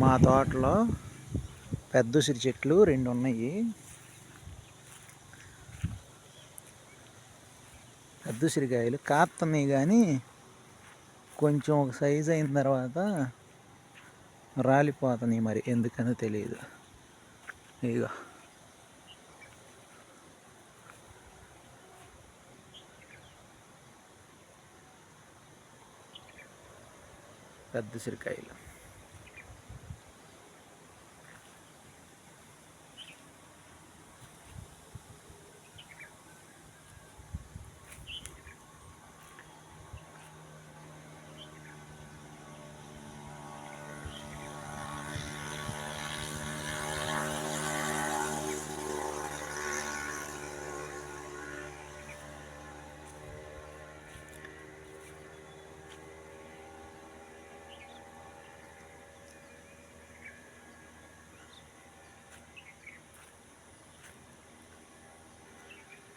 మా తోటలో పెద్ద ఉసిరి చెట్లు రెండు ఉన్నాయి. పెద్ద ఉసిరికాయలు కాస్తున్నాయి కానీ కొంచెం ఒక సైజు అయిన తర్వాత రాలిపోతున్నాయి మరి ఎందుకనో తెలియదు. ఇక పెద్ద ఉసిరికాయలు.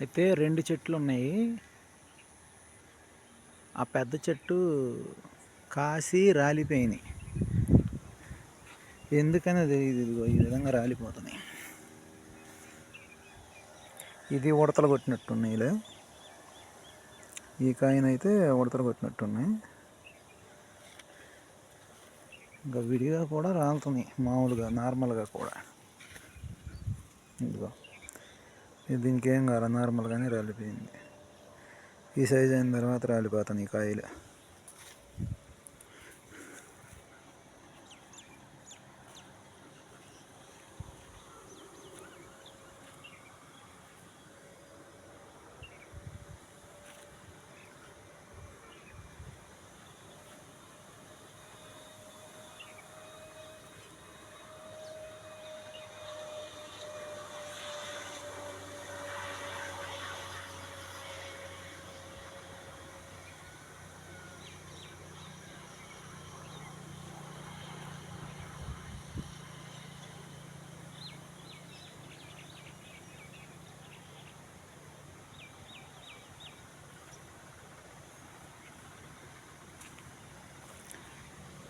అయితే రెండు చెట్లు ఉన్నాయి. ఆ పెద్ద చెట్టు కాసి రాలిపోయినాయి. ఎందుకని అది ఇదిగో ఈ విధంగా రాలిపోతున్నాయి. ఇది ఉడతలు కొట్టినట్టున్నాయిలే. ఈ కాయనైతే ఉడతలు కొట్టినట్టున్నాయి. ఇంకా విడిగా కూడా రాలుతున్నాయి మామూలుగా నార్మల్గా కూడా. ఇదిగో. దీనికి ఏం కాదు నార్మల్గానే రాలిపోయింది. ఈ సైజ్ అయిన తర్వాత రాలిపోతాను ఈ కాయలు.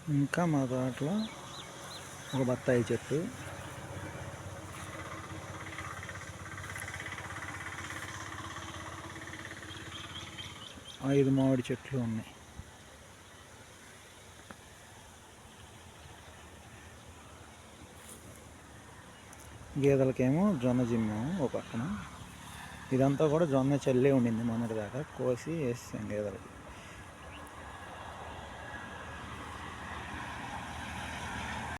ఇంకా మా తోటలో ఒక బత్తాయి చెట్టు. ఐదు మామిడి చెట్లు ఉన్నాయి. గేదెలకేమో జొన్న జిమ్మాము ఒక పక్కన. ఇదంతా కూడా జొన్న చల్లే ఉండింది మొన్నటిదాకా. కోసి వేసాం గేదెలకి.